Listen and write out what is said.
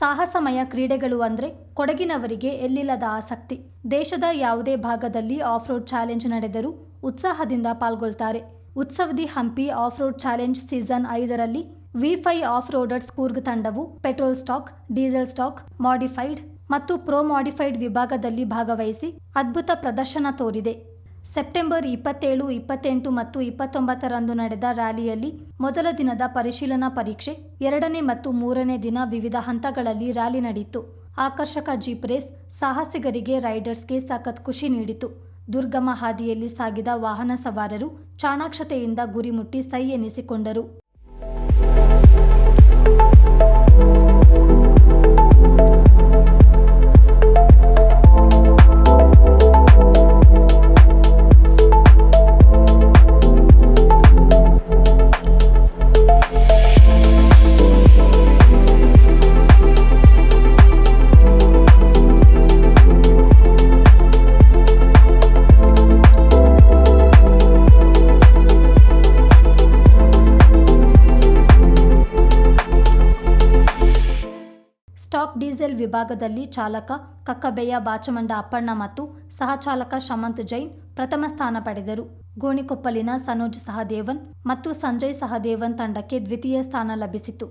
ಸಾಹಸಮಯ ಕ್ರೀಡೆಗಳು ಅಂದರೆ ಕೊಡಗಿನವರಿಗೆ ಎಲ್ಲಿಲ್ಲದ ಆಸಕ್ತಿ. ದೇಶದ ಯಾವುದೇ ಭಾಗದಲ್ಲಿ ಆಫ್ ರೋಡ್ ಚಾಲೆಂಜ್ ನಡೆದರೂ ಉತ್ಸಾಹದಿಂದ ಪಾಲ್ಗೊಳ್ತಾರೆ. ಉತ್ಸವದಿ Hampi off road challenge season ಐದರಲ್ಲಿ V Fi off roaders Coorg ತಂಡವು petrol stock, diesel stock, modified ಮತ್ತು ಪ್ರೋ ಮಾಡಿಫೈಡ್ ವಿಭಾಗದಲ್ಲಿ ಭಾಗವಹಿಸಿ ಅದ್ಭುತ ಪ್ರದರ್ಶನ ತೋರಿದೆ. ಸೆಪ್ಟೆಂಬರ್ ಇಪ್ಪತ್ತೇಳು, ಇಪ್ಪತ್ತೆಂಟು ಮತ್ತು ಇಪ್ಪತ್ತೊಂಬತ್ತರಂದು ನಡೆದ ರ್ಯಾಲಿಯಲ್ಲಿ ಮೊದಲ ದಿನದ ಪರಿಶೀಲನಾ ಪರೀಕ್ಷೆ, ಎರಡನೇ ಮತ್ತು ಮೂರನೇ ದಿನ ವಿವಿಧ ಹಂತಗಳಲ್ಲಿ ರ್ಯಾಲಿ ನಡೆಯಿತು ಆಕರ್ಷಕ ಜೀಪ್ ರೇಸ್ ಸಾಹಸಿಗರಿಗೆ ರೈಡರ್ಸ್ಗೆ ಸಖತ್ ಖುಷಿ ನೀಡಿತು. ದುರ್ಗಮ ಹಾದಿಯಲ್ಲಿ ಸಾಗಿದ ವಾಹನ ಸವಾರರು ಚಾಣಾಕ್ಷತೆಯಿಂದ ಗುರಿ ಮುಟ್ಟಿ ಸೈ ಎನಿಸಿಕೊಂಡರು. ಸ್ಟಾಕ್ ಡೀಸೆಲ್ ವಿಭಾಗದಲ್ಲಿ ಚಾಲಕ ಕಕ್ಕಬೆಯ ಬಾಚಮಂಡ ಅಪ್ಪಣ್ಣ ಮತ್ತು ಸಹಚಾಲಕ ಶಮಂತ್ ಜೈನ್ ಪ್ರಥಮ ಸ್ಥಾನ ಪಡೆದರು. ಗೋಣಿಕೊಪ್ಪಲಿನ ಸನೋಜ್ ಸಹದೇವನ್ ಮತ್ತು ಸಂಜಯ್ ಸಹದೇವನ್ ತಂಡಕ್ಕೆ ದ್ವಿತೀಯ ಸ್ಥಾನ ಲಭಿಸಿತು.